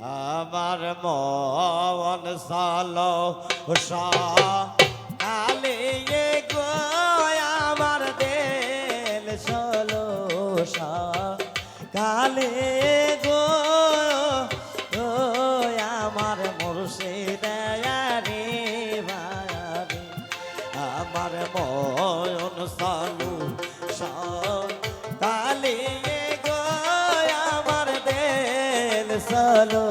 আমার মন সালো সালে গো আমার দেল সলো সা সালো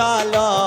সালা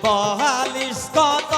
Porra, liscota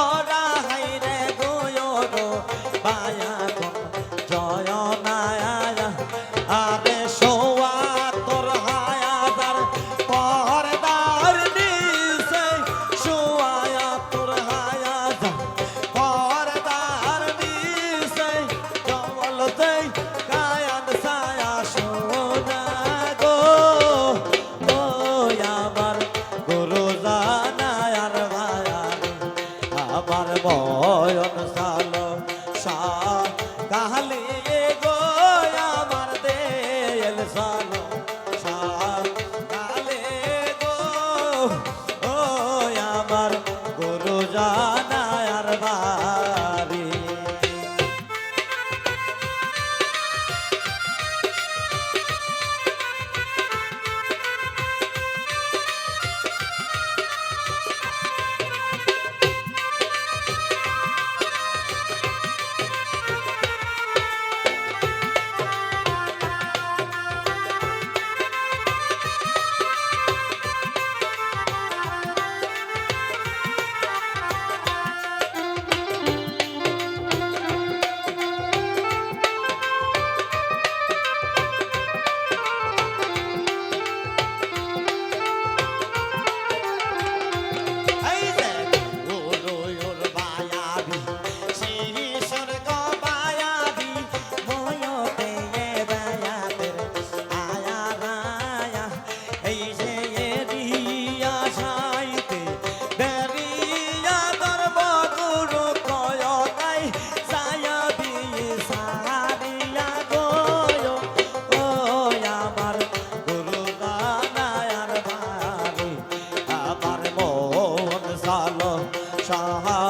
সালম সাহা